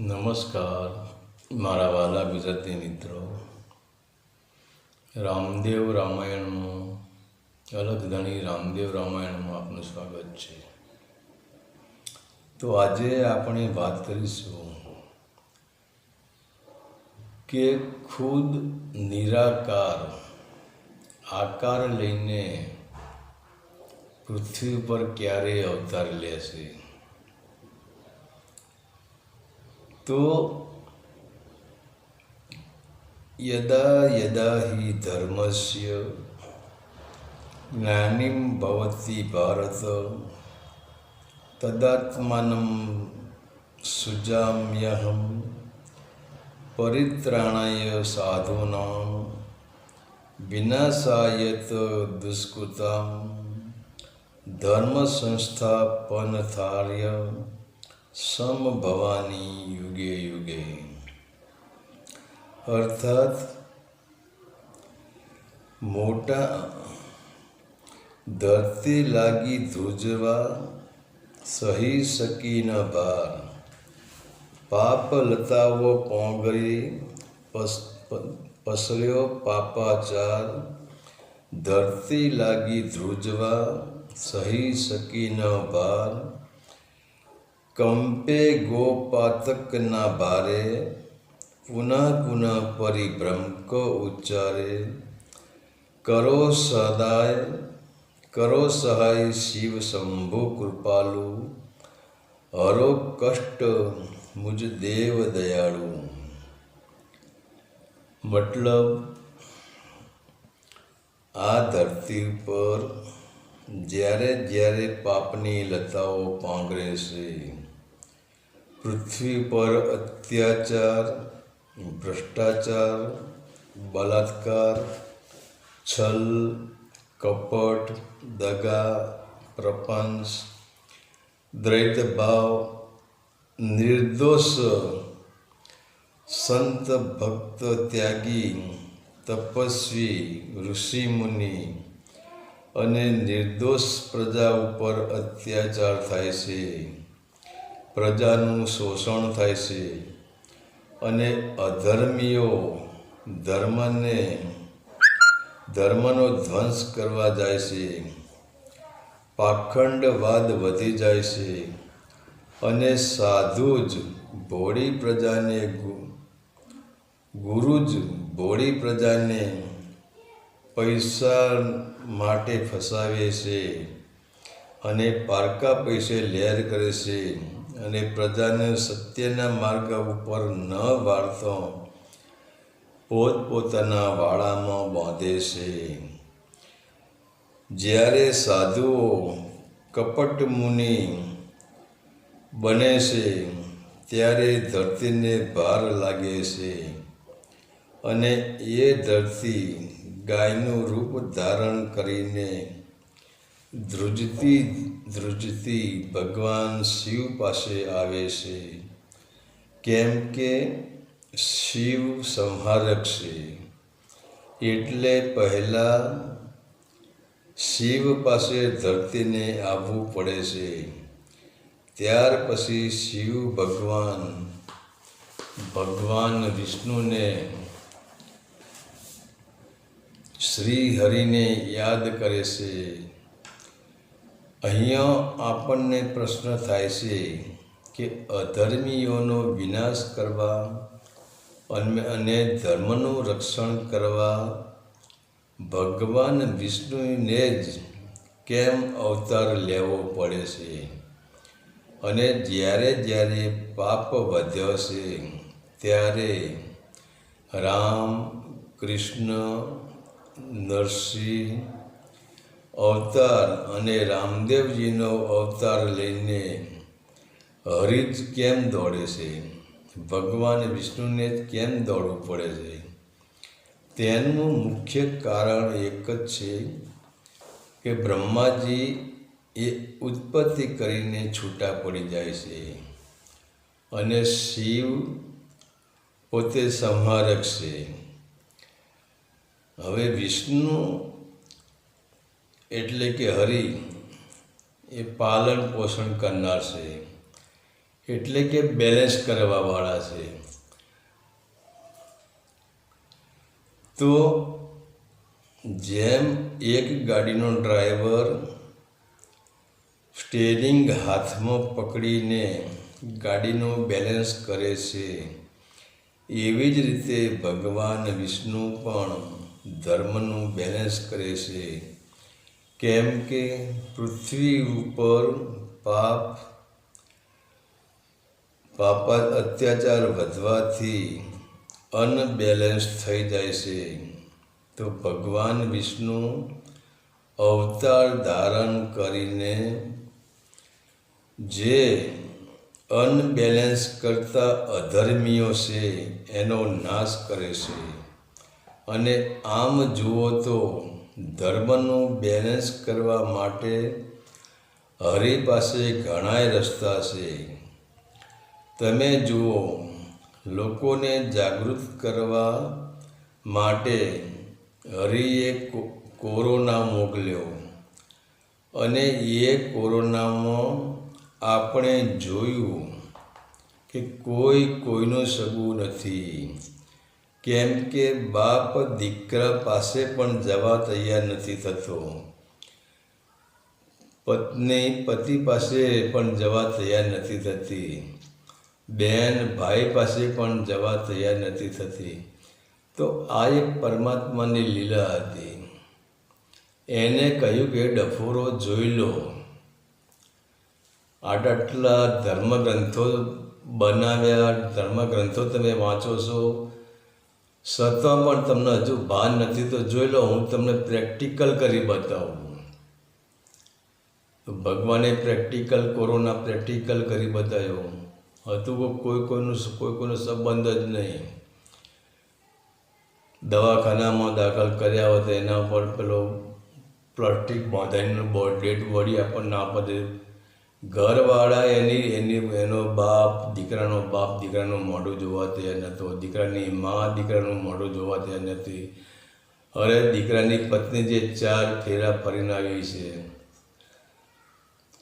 નમસ્કાર, મારા વાલા ગુજરાતી મિત્રો. રામદેવ રામાયણમાં અલગ ધણી રામદેવ રામાયણમાં આપનું સ્વાગત છે. તો આજે આપણે વાત કરીશું કે ખુદ નિરાકાર, આકાર લઈને પૃથ્વી પર ક્યારે અવતાર લેશે? તો યદા યદા હિ ધર્મસ્ય જ્ઞાનીમ ભવતી ભારત તદાત્માનમ સુજામ્યહમ પરિત્રાણાય સાધૂનાં વિનાશાયત દુષ્કૃતામ ધર્મ સંસ્થાપનથાર્ય સમભવાની યુગે યુગે અર્થાત મોટા ધરતી લાગી ધ્રુજવા સહી શકી ન ભાર પાપ લતાવો પોંગરી પસ- પ- પસર્યો પાપાચાર ધરતી લાગી ધ્રુજવા સહી શકી ન ભાર કંપે ગોપાતકના ભારે, પુનઃ પુનઃ પરિભ્રમ ક ઉચ્ચારે. કરો સદાય, કરો સહાય શિવ શંભુ કૃપાલુ. હરો કષ્ટ મુજ દેવ દયાળુ. મતલબ, આ ધરતી પર જ્યારે જ્યારે પાપની લતાઓ પાંગરે છે પૃથ્વી પર અત્યાચાર ભ્રષ્ટાચાર બલાત્કાર છલ કપટ દગા પ્રપંચ દ્વૈતભાવ નિર્દોષ સંત ભક્ત ત્યાગી તપસ્વી ઋષિમુનિ અને નિર્દોષ પ્રજા ઉપર અત્યાચાર થાય છે. પ્રજાનું શોષણ થાય છે. અને અધર્મીઓ ધર્મને, ધર્મનો ધ્વંસ કરવા જાય છે. પાખંડવાદ વધી જાય છે. અને સાધુ જ ભોળી પ્રજાને ગુરુ જ ભોળી પ્રજાને પૈસા માટે ફસાવે છે અને પારકા પૈસે લહેર કરે છે. અને પ્રજાને સત્યના માર્ગ ઉપર ન વાળતો પોતપોતાના વાળામાં બાંધે છે. જ્યારે સાધુઓ કપટ મુનિ બને છે, ત્યારે ધરતીને ભાર લાગે છે અને એ ધરતી ગાયનું રૂપ ધારણ કરીને ધ્રુજતી ધ્રુજતી ભગવાન શિવ પાસે આવે છે. કેમ કે શિવ સંહારક છે. એટલે પહેલાં શિવ પાસે ધરતીને આવવું પડે છે. ત્યાર પછી શિવ ભગવાન ભગવાન વિષ્ણુને શ્રી હરિને યાદ કરે છે. અહીંયા આપણને પ્રશ્ન થાય છે કે અધર્મીઓનો વિનાશ કરવા અને ધર્મનું રક્ષણ કરવા ભગવાન વિષ્ણુને જ કેમ અવતાર લેવો પડે છે? અને જ્યારે જ્યારે પાપ વધ્યો છે, ત્યારે રામ, કૃષ્ણ, નરસિંહ અવતાર અને રામદેવજીનો અવતાર લઈને હરિત કેમ દોડે છે? ભગવાન વિષ્ણુને કેમ દોડવું પડે છે? તેનું મુખ્ય કારણ એક જ છે કે બ્રહ્માજી એ ઉત્પત્તિ કરીને છૂટા પડી જાય છે અને શિવ પોતે સંહારક છે. હવે વિષ્ણુ એટલે કે હરિ, એ પાલન પોષણ કરનાર છે. એટલે કે બેલેન્સ કરવાવાળા છે. તો જેમ એક ગાડીનો ડ્રાઈવર સ્ટેરિંગ હાથમાં પકડીને ગાડીનો બેલેન્સ કરે છે, એવી જ રીતે ભગવાન વિષ્ણુ પણ ધર્મનું બેલેન્સ કરે છે. કેમ કે પૃથ્વી ઉપર પાપ, પાપા અત્યાચાર વધવાથી અનબેલેન્સ થઈ જાય છે. તો ભગવાન વિષ્ણુ અવતાર ધારણ કરીને જે અનબેલેન્સ કરતા અધર્મીઓ છે, એનો નાશ કરે છે. અને આમ જુઓ તો ધર્મનું બેલેન્સ કરવા માટે હરિ પાસે ઘણાય રસ્તા છે. તમે જુઓ, લોકોને જાગૃત કરવા માટે હરિએ કોરોના મોકલ્યો. અને એ કોરોનામાં આપણે જોયું કે કોઈ કોઈનું સગું નથી. કેમ કે બાપ દીકરા પાસે પણ જવા તૈયાર નથી થતો. પત્ની પતિ પાસે પણ જવા તૈયાર નથી થતી. બેન ભાઈ પાસે પણ જવા તૈયાર નથી થતી. તો આ એક પરમાત્માની લીલા હતી. એને કહ્યું કે, ડફોરો જોઈ લો. આટલા ધર્મગ્રંથો બનાવ્યા, ધર્મગ્રંથો તમે વાંચો છો છતાં પણ તમને હજુ ભાન નથી, તો જોઈ લો, હું તમને પ્રેક્ટિકલ કરી બતાવું. ભગવાને પ્રેક્ટિકલ કોરોના પ્રેક્ટિકલ કરી બતાવ્યો. હતું કોઈ કોઈનું કોઈ કોઈનો સંબંધ જ નહીં. દવાખાનામાં દાખલ કર્યા હોય તો એના પર પેલો પ્લાસ્ટિક બાંધાઈને બોડ ડેડ બોડી આપણને આપે ઘરવાળા એની એની, એનો બાપ, દીકરાનો બાપ, દીકરાનું મોઢું જોવા તૈયાર નહોતો. દીકરાની મા, દીકરાનું મોઢું જોવા તૈયાર નથી અરે દીકરાની પત્ની જે ચાર ફેરા ફરીને આવી છે,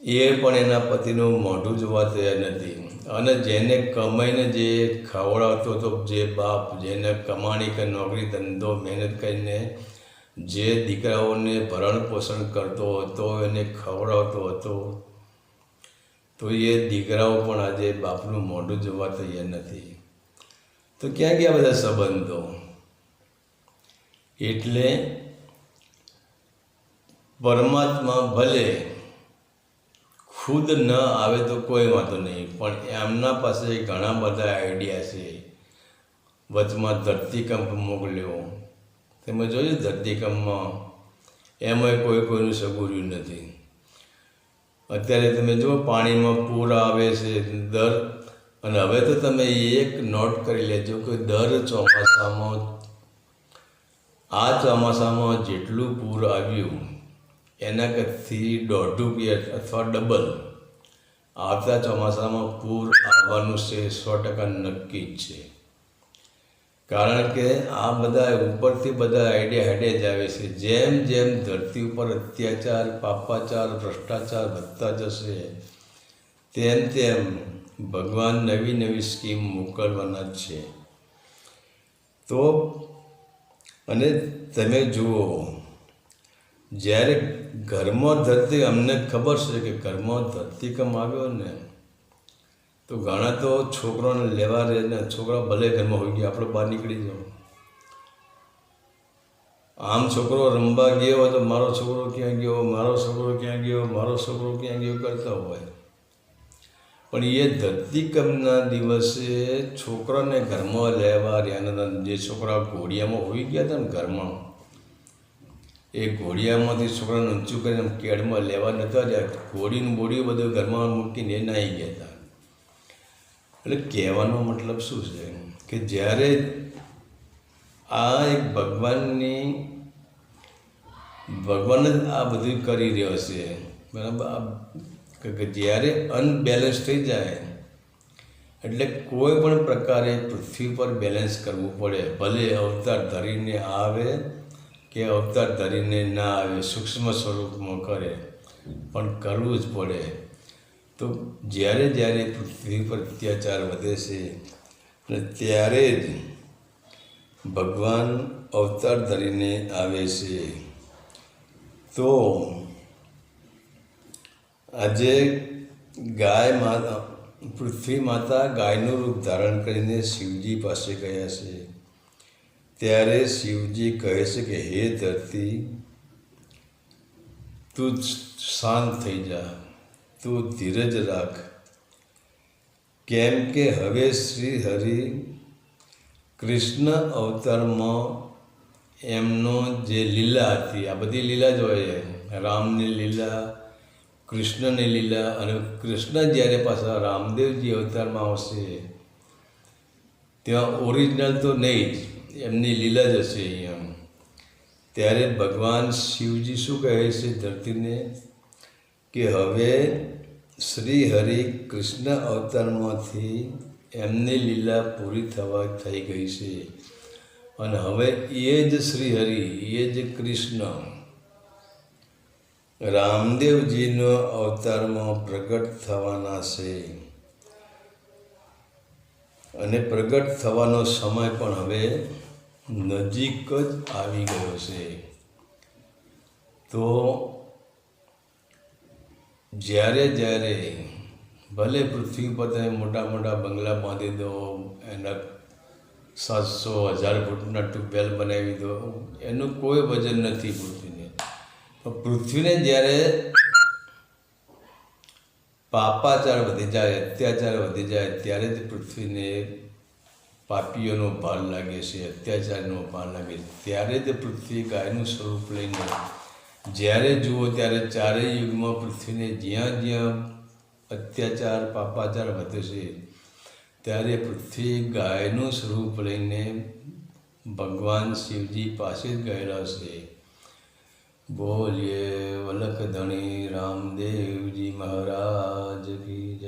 એ પણ એના પતિનું મોઢું જોવા તૈયાર નથી અને જેને કમાઈને જે ખવડાવતો હતો જે બાપ, જેને કમાણી કે નોકરી, ધંધો, મહેનત કરીને જે દીકરાઓને ભરણ પોષણ કરતો હતો, એને ખવડાવતો હતો તો એ દીકરાઓ પણ આજે બાપનું મોઢું જોવા તૈયાર નથી. તો ક્યાં ગયા બધા સંબંધો? એટલે પરમાત્મા ભલે ખુદ ન આવે તો કોઈ વાંધો નહીં, પણ એમના પાસે ઘણા બધા આઈડિયા છે. વચમાં ધરતીકંપ મોકલ્યો. તમે જોયું ધરતીકંપમાં એમાંય કોઈ કોઈનું સગુર્યું નથી. અત્યારે તમે જુઓ પાણીમાં પૂર આવે છે દર, અને હવે તો તમે એક નોટ કરી લેજો કે દર ચોમાસામાં, આ ચોમાસામાં જેટલું પૂર આવ્યું, એના કરતી દોઢું કે અથવા ડબલ આવતા ચોમાસામાં પૂર આવવાનું છે સો ટકા નક્કી જ છે. કારણ કે આ બધા ઉપરથી બધા આઈડિયા હેડે જ આવે છે. જેમ જેમ ધરતી ઉપર અત્યાચાર, પાપાચાર, ભ્રષ્ટાચાર વધતા જશે, તેમ તેમ ભગવાન નવી નવી સ્કીમ મોકલવાના જ છે. તો અને તમે જુઓ, જ્યારે ઘરમાં ધરતી, અમને ખબર છે કે ઘરમાં ધરતીકંપ આવ્યો ને તો ઘણા તો છોકરાને લેવા રહે ને છોકરા ભલે ઘરમાં હોઈ ગયા આપણે બહાર નીકળી જાઓ. આમ છોકરો રમવા ગયો હોય તો મારો છોકરો ક્યાં ગયો, મારો છોકરો ક્યાં ગયો, મારો છોકરો ક્યાં ગયો કરતા હોય. પણ એ ધરતીકમના દિવસે છોકરાને ઘરમાં લેવા રહ્યા જે છોકરા ઘોડિયામાં હોઈ ગયા હતા ને ઘરમાં, એ ઘોડિયામાંથી છોકરાને ઊંચું કરીને કેડમાં લેવા નહોતા રહ્યા. ઘોડીનું બોડી બધું ઘરમાં મૂકીને નાહી ગયા હતા. એટલે કહેવાનો મતલબ શું છે? કે જ્યારે આ એક ભગવાનની, ભગવાન જ આ બધું કરી રહ્યો છે, બરાબર? કે જ્યારે અનબેલેન્સ થઈ જાય, એટલે કોઈ પણ પ્રકારે પૃથ્વી પર બેલેન્સ કરવું પડે. ભલે અવતાર ધરીને આવે કે અવતાર ધરીને ના આવે, સૂક્ષ્મ સ્વરૂપમાં કરે, પણ કરવું જ પડે. તો જ્યારે જ્યારે પૃથ્વી પર અત્યાચાર વધે છે અને ત્યારે જ ભગવાન અવતાર ધરીને આવે છે, તો આજે ગાય માતા, પૃથ્વી માતા ગાયનું રૂપ ધારણ કરીને શિવજી પાસે ગયા છે. ત્યારે શિવજી કહે છે કે, હે ધરતી, તું શાંત થઈ જા. તું ધીરજ રાખ. કેમ કે હવે શ્રી હરિ કૃષ્ણ અવતારમાં એમનો જે લીલા હતી, આ બધી લીલા જ હોય રામની લીલા, કૃષ્ણની લીલા અને કૃષ્ણ જ્યારે પાછા રામદેવજી અવતારમાં આવશે, ત્યાં ઓરિજિનલ તો નહીં જ, એમની લીલા જ હશે અહીંયા ત્યારે ભગવાન શિવજી શું કહે છે ધરતીને? કે હવે શ્રી હરિ કૃષ્ણ અવતારમાંથી એમની લીલા પૂરી થવા થઈ ગઈ છે. અને હવે એ જ શ્રી હરિ, એ જ કૃષ્ણ રામદેવજીનો અવતારમાં પ્રગટ થવાના છે. અને પ્રગટ થવાનો સમય પણ હવે નજીક જ આવી ગયો છે. તો જ્યારે જ્યારે ભલે પૃથ્વી પર તમે મોટા મોટા બંગલા બાંધી દો, એના સાતસો હજાર ફૂટના ટ્યુબવેલ બનાવી દો, એનું કોઈ વજન નથી પૃથ્વીને. પણ પૃથ્વીને જ્યારે પાપાચાર વધી જાય, અત્યાચાર વધી જાય, ત્યારે જ પૃથ્વીને પાપીઓનો ભાર લાગે છે, અત્યાચારનો ભાર લાગે છે, ત્યારે જ પૃથ્વી ગાયનું સ્વરૂપ લઈને જ્યારે જુઓ ત્યારે ચારેય યુગમાં પૃથ્વીને જ્યાં જ્યાં અત્યાચાર, પાપાચાર વધે છે, ત્યારે પૃથ્વી ગાયનું સ્વરૂપ લઈને ભગવાન શિવજી પાસે જ ગયેલા છે. બોલીએ વલખ ધણી રામદેવજી મહારાજ કી